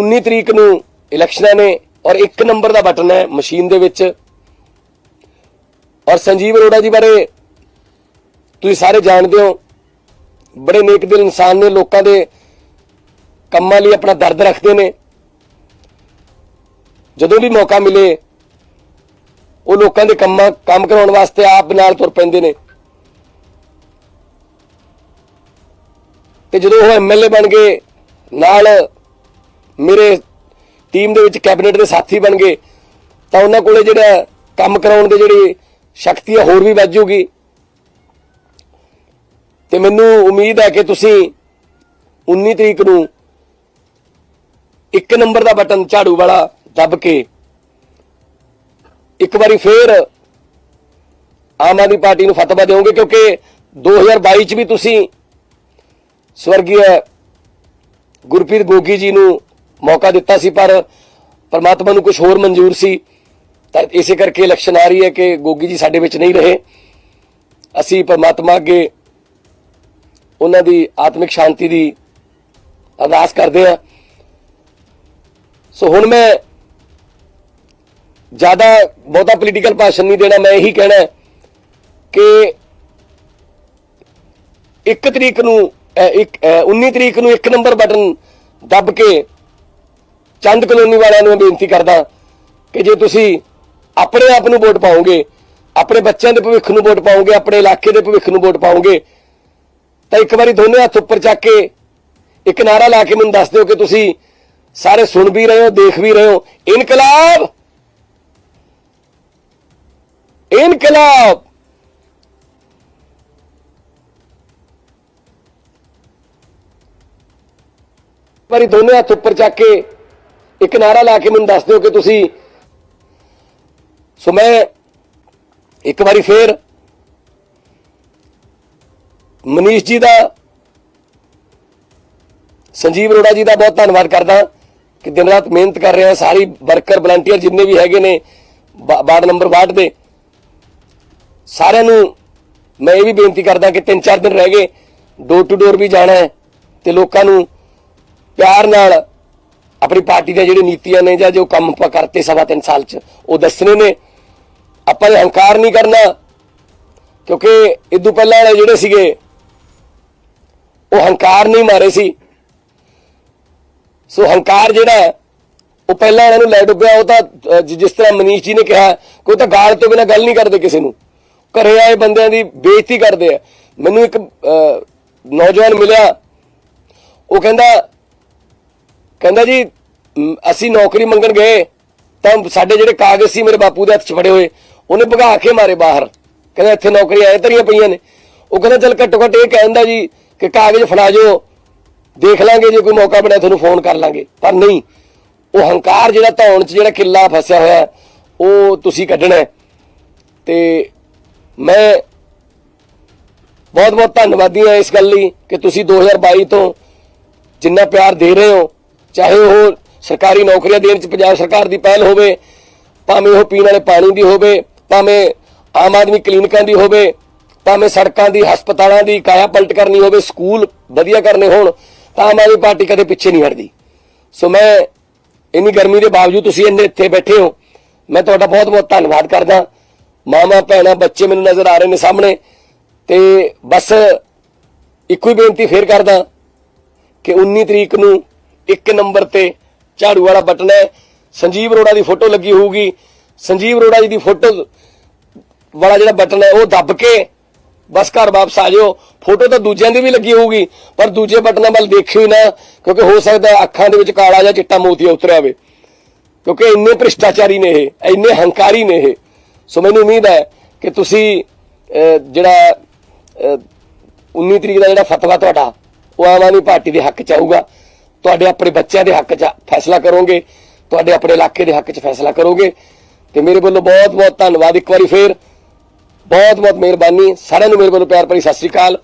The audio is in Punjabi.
19 ਤਰੀਕ ਨੂੰ ਇਲੈਕਸ਼ਨਾਂ ਨੇ ਔਰ ਇੱਕ ਨੰਬਰ ਦਾ ਬਟਨ ਹੈ ਮਸ਼ੀਨ ਦੇ ਵਿੱਚ। ਔਰ ਸੰਜੀਵ ਅਰੋੜਾ ਜੀ ਬਾਰੇ ਤੁਸੀਂ ਸਾਰੇ ਜਾਣਦੇ ਹੋ, ਬੜੇ ਨੇਕ ਦਿਲ ਇਨਸਾਨ ਨੇ, ਲੋਕਾਂ ਦੇ ਕੰਮਾਂ ਲਈ ਆਪਣਾ ਦਰਦ ਰੱਖਦੇ ਨੇ। ਜਦੋਂ ਵੀ ਮੌਕਾ ਮਿਲੇ, ਉਹ ਲੋਕਾਂ ਦੇ ਕੰਮਾਂ, ਕੰਮ ਕਰਾਉਣ ਵਾਸਤੇ ਆਪ ਨਾਲ ਤੁਰ ਪੈਂਦੇ ਨੇ। ਤੇ ਜਦੋਂ ਉਹ ਐਮਐਲਏ ਬਣ ਗਏ, ਨਾਲ ਮੇਰੇ ਟੀਮ ਦੇ ਵਿੱਚ ਕੈਬਨਿਟ ਦੇ ਸਾਥੀ ਬਣ ਗਏ, ਤਾਂ ਉਹਨਾਂ ਕੋਲੇ ਜਿਹੜਾ ਕੰਮ ਕਰਾਉਣ ਦੇ ਜਿਹੜੀ ਸ਼ਕਤੀ ਹੈ ਹੋਰ ਵੀ ਵੱਧ ਜੂਗੀ ਤੇ ਮੈਨੂੰ ਉਮੀਦ ਹੈ ਕਿ ਤੁਸੀਂ 19 ਤਰੀਕ ਨੂੰ ਇੱਕ ਨੰਬਰ ਦਾ ਬਟਨ ਝਾੜੂ ਵਾਲਾ ਦੱਬ ਕੇ ਇੱਕ ਵਾਰੀ ਫੇਰ ਆਮ ਆਦਮੀ ਪਾਰਟੀ ਨੂੰ ਫਤਵਾ ਦਿਓਗੇ, ਕਿਉਂਕਿ 2022 ਚ ਵੀ ਤੁਸੀਂ ਸਵਰਗੀ ਗੁਰਪ੍ਰੀਤ ਗੋਗੀ ਜੀ ਨੂੰ ਮੌਕਾ ਦਿੱਤਾ ਸੀ ਪਰ ਪਰਮਾਤਮਾ ਨੂੰ ਕੁਝ ਹੋਰ ਮਨਜ਼ੂਰ ਸੀ। ਤਾਂ ਇਸੇ ਕਰਕੇ ਇਲੈਕਸ਼ਨ ਆ ਰਹੀ ਹੈ ਕਿ ਗੋਗੀ ਜੀ ਸਾਡੇ ਵਿੱਚ ਨਹੀਂ ਰਹੇ। ਅਸੀਂ ਪਰਮਾਤਮਾ ਅੱਗੇ ਉਹਨਾਂ ਦੀ ਆਤਮਿਕ ਸ਼ਾਂਤੀ ਦੀ ਅਰਦਾਸ ਕਰਦੇ ਹਾਂ। ਸੋ ਹੁਣ ਮੈਂ ਜ਼ਿਆਦਾ ਬਹੁਤਾ ਪੋਲੀਟੀਕਲ ਭਾਸ਼ਣ ਨਹੀਂ ਦੇਣਾ ਮੈਂ ਇਹੀ ਕਹਿਣਾ ਕਿ 1 ਤਰੀਕ ਨੂੰ ਇੱਕ ਅਹ, 19 ਤਰੀਕ ਨੂੰ ਇੱਕ ਨੰਬਰ ਬਟਨ ਦੱਬ ਕੇ ਚੰਦ ਕਲੋਨੀ ਵਾਲਿਆਂ ਨੂੰ ਮੈਂ ਬੇਨਤੀ ਕਰਦਾ ਕਿ ਜੇ ਤੁਸੀਂ ਆਪਣੇ ਆਪ ਨੂੰ ਵੋਟ ਪਾਓਗੇ, ਆਪਣੇ ਬੱਚਿਆਂ ਦੇ ਭਵਿੱਖ ਨੂੰ ਵੋਟ ਪਾਓਗੇ, ਆਪਣੇ ਇਲਾਕੇ ਦੇ ਭਵਿੱਖ ਨੂੰ ਵੋਟ ਪਾਓਗੇ, ਤਾਂ ਇੱਕ ਵਾਰੀ ਦੋਨੇ ਹੱਥ ਉੱਪਰ ਚੱਕ ਕੇ ਇੱਕ ਨਾਰਾ ਲਾ ਕੇ ਮੈਨੂੰ ਦੱਸ ਦਿਓ ਕਿ ਤੁਸੀਂ ਸਾਰੇ ਸੁਣ ਵੀ ਰਹੇ ਹੋ, ਦੇਖ ਵੀ ਰਹੇ ਹੋ। ਇਨਕਲਾਬ! ਇਨਕਲਾਬ! ਵਾਰੀ ਦੋਨੇ ਹੱਥ ਉੱਪਰ ਚੱਕ ਕੇ ਇੱਕ ਨਾਰਾ ਲਾ ਕੇ ਮੈਨੂੰ ਦੱਸ ਦਿਓ ਕਿ ਤੁਸੀਂ ਸੋ ਮੈਂ ਇੱਕ ਵਾਰੀ ਫੇਰ ਮਨੀਸ਼ ਜੀ ਦਾ, ਸੰਜੀਵ ਅਰੋੜਾ ਜੀ ਦਾ ਬਹੁਤ ਧੰਨਵਾਦ ਕਰਦਾ ਕਿ ਦਿਨ ਰਾਤ ਮਿਹਨਤ ਕਰ ਰਹੇ ਆ ਸਾਰੀ ਵਰਕਰ ਵਲੰਟੀਅਰ ਜਿੰਨੇ ਵੀ ਹੈਗੇ ਨੇ ਵਾਰਡ ਨੰਬਰ 62 ਦੇ, ਸਾਰਿਆਂ ਨੂੰ ਮੈਂ ਇਹ ਵੀ ਬੇਨਤੀ ਕਰਦਾ ਕਿ 3-4 ਦਿਨ ਰਹਿ ਗਏ ਡੋਰ ਟੂ ਡੋਰ ਵੀ ਜਾਣਾ ਹੈ ਤੇ ਲੋਕਾਂ ਨੂੰ ਪਿਆਰ ਨਾਲ ਆਪਣੀ ਪਾਰਟੀ ਦੀਆਂ ਜਿਹੜੀ ਨੀਤੀਆਂ ਨੇ ਜਾਂ ਜੋ ਕੰਮ ਆਪਾਂ ਕਰਤੇ ਸਵਾ ਤਿੰਨ ਸਾਲ ਚ, ਉਹ ਦੱਸਣੇ ਨੇ। ਆਪਾਂ ਨੇ ਹੰਕਾਰ ਨਹੀਂ ਕਰਨਾ, ਕਿਉਂਕਿ ਇਦੋਂ ਪਹਿਲਾਂ ਵਾਲੇ ਜਿਹੜੇ ਸੀਗੇ, ਉਹ ਹੰਕਾਰ ਨਹੀਂ ਮਾਰੇ ਸੀ। ਸੋ ਹੰਕਾਰ ਜਿਹੜਾ ਉਹ ਪਹਿਲਾਂ ਇਹਨਾਂ ਨੂੰ ਲੈ ਡੁੱਬਿਆ। ਉਹ ਤਾਂ ਜਿਸ ਤਰ੍ਹਾਂ ਮਨੀਸ਼ ਜੀ ਨੇ ਕਿਹਾ, ਕੋਈ ਤਾਂ ਗਾਲ ਤੋਂ ਬਿਨਾ ਗੱਲ ਨਹੀਂ ਕਰਦੇ ਕਿਸੇ ਨੂੰ। ਘਰੇ ਆਏ ਬੰਦਿਆਂ ਦੀ ਬੇਇੱਜ਼ਤੀ ਕਰਦੇ ਆ। ਮੈਨੂੰ ਇੱਕ ਨੌਜਵਾਨ ਮਿਲਿਆ। ਉਹ ਕਹਿੰਦਾ ਕਹਿੰਦਾ ਜੀ ਅਸੀਂ ਨੌਕਰੀ ਮੰਗਣ ਗਏ, ਤਾਂ ਸਾਡੇ ਜਿਹੜੇ ਕਾਗਜ਼ ਸੀ ਮੇਰੇ ਬਾਪੂ ਦੇ ਹੱਥ 'ਚ ਫੜੇ ਹੋਏ, ਉਹਨੇ ਭਗਾ ਕੇ ਮਾਰੇ ਬਾਹਰ। ਕਹਿੰਦਾ ਇੱਥੇ ਨੌਕਰੀ ਆਏ ਤਰੀਆਂ ਪਈਆਂ ਨੇ। ਉਹ ਕਹਿੰਦਾ, ਚੱਲ ਘੱਟੋ ਘੱਟ ਇਹ ਕਹਿੰਦਾ ਜੀ ਕਿ ਕਾਗਜ਼ ਫੜਾ ਜੋ, ਦੇਖ ਲਾਂਗੇ, ਜੇ ਕੋਈ ਮੌਕਾ ਬਣਿਆ ਤੁਹਾਨੂੰ ਫੋਨ ਕਰ ਲਾਂਗੇ। ਪਰ ਨਹੀਂ, ਉਹ ਹੰਕਾਰ ਜਿਹੜਾ ਧੌਣ 'ਚ ਜਿਹੜਾ ਕਿੱਲਾ ਫਸਿਆ ਹੋਇਆ, ਉਹ ਤੁਸੀਂ ਕੱਢਣਾ ਹੈ। ਤੇ ਮੈਂ ਬਹੁਤ ਬਹੁਤ ਧੰਨਵਾਦੀ ਹਾਂ ਇਸ ਗੱਲ ਲਈ ਕਿ ਤੁਸੀਂ 2022 ਤੋਂ ਜਿੰਨਾ ਪਿਆਰ ਦੇ ਰਹੇ ਹੋ ਚਾਹੇ ਉਹ ਸਰਕਾਰੀ ਨੌਕਰੀਆਂ ਦੇਣ ਚ ਪੰਜਾਬ ਸਰਕਾਰ ਦੀ ਪਹਿਲ ਹੋਵੇ, ਭਾਵੇਂ ਉਹ ਪੀਣ ਵਾਲੇ ਪਾਣੀ ਦੀ ਹੋਵੇ, ਭਾਵੇਂ ਆਮ ਆਦਮੀ ਕਲੀਨਿਕਾਂ ਦੀ ਹੋਵੇ, ਭਾਵੇਂ ਸੜਕਾਂ ਦੀ, ਹਸਪਤਾਲਾਂ ਦੀ, ਕਾਇਆ ਪਲਟ ਕਰਨੀ ਹੋਵੇ, ਸਕੂਲ ਵਧੀਆ ਕਰਨੇ ਹੋਣ, ਤਾਂ ਆਮ ਆਦਮੀ ਪਾਰਟੀ ਕਦੇ ਪਿੱਛੇ ਨਹੀਂ ਹਟਦੀ। ਸੋ ਮੈਂ ਇੰਨੀ ਗਰਮੀ ਦੇ ਬਾਵਜੂਦ ਤੁਸੀਂ ਇੰਨੇ ਇੱਥੇ ਬੈਠੇ ਹੋ, ਮੈਂ ਤੁਹਾਡਾ ਬਹੁਤ ਬਹੁਤ ਧੰਨਵਾਦ ਕਰਦਾ। ਮਾਮਾ ਭੈਣਾਂ, ਬੱਚੇ ਮੈਨੂੰ ਨਜ਼ਰ ਆ ਰਹੇ ਨੇ ਸਾਹਮਣੇ, ਤੇ ਬਸ ਇੱਕੋ ਹੀ ਬੇਨਤੀ ਫੇਰ ਕਰਦਾ ਕਿ 19 ਤਰੀਕ ਨੂੰ ਇੱਕ ਨੰਬਰ ਤੇ ਝਾੜੂ ਵਾਲਾ ਬਟਨ ਹੈ। ਸੰਜੀਵ ਅਰੋੜਾ ਦੀ ਫੋਟੋ ਲੱਗੀ ਹੋਊਗੀ। ਸੰਜੀਵ ਅਰੋੜਾ ਜੀ ਦੀ ਫੋਟੋ ਵਾਲਾ ਜਿਹੜਾ ਬਟਨ ਹੈ ਉਹ ਦੱਬ ਕੇ ਬਸ ਘਰ ਵਾਪਸ ਆ ਜਾਓ ਫੋਟੋ ਤਾਂ ਦੂਜਿਆਂ ਦੀ ਵੀ ਲੱਗੀ ਹੋਊਗੀ ਪਰ ਦੂਜੇ ਬਟਨਾਂ ਵੱਲ ਦੇਖਿਓ ਹੀ ਨਾ ਕਿਉਂਕਿ ਹੋ ਸਕਦਾ ਅੱਖਾਂ ਦੇ ਵਿੱਚ ਕਾਲਾ ਜਾਂ ਚਿੱਟਾ ਮੋਤੀਆ ਉਤਰਿਆ ਹੋਵੇ। ਕਿਉਂਕਿ ਇੰਨੇ ਭ੍ਰਿਸ਼ਟਾਚਾਰੀ ਨੇ ਇਹ ਇੰਨੇ ਹੰਕਾਰੀ ਨੇ ਇਹ। ਸੋ ਮੈਨੂੰ ਉਮੀਦ ਹੈ ਕਿ ਤੁਸੀਂ ਜਿਹੜਾ ਅਹ, 19 ਤਰੀਕ ਦਾ ਜਿਹੜਾ ਫਤਵਾ ਤੁਹਾਡਾ ਉਹ ਆਮ ਆਦਮੀ ਪਾਰਟੀ ਦੇ ਹੱਕ ਚ ਆਊਗਾ। ਤੁਹਾਡੇ ਆਪਣੇ ਬੱਚਿਆਂ ਦੇ ਹੱਕ ਚ ਫੈਸਲਾ ਕਰੋਗੇ, ਤੁਹਾਡੇ ਆਪਣੇ ਇਲਾਕੇ ਦੇ ਹੱਕ ਚ ਫੈਸਲਾ ਕਰੋਗੇ। ਤੇ ਮੇਰੇ ਵੱਲੋਂ ਬਹੁਤ ਬਹੁਤ ਧੰਨਵਾਦ ਇੱਕ ਵਾਰੀ ਫੇਰ। ਬਹੁਤ ਬਹੁਤ ਮਿਹਰਬਾਨੀ, ਸਾਰਿਆਂ ਨੂੰ ਮੇਰੇ ਵੱਲੋਂ ਪਿਆਰ ਭਰੀ ਸਤਿ ਸ੍ਰੀ ਅਕਾਲ।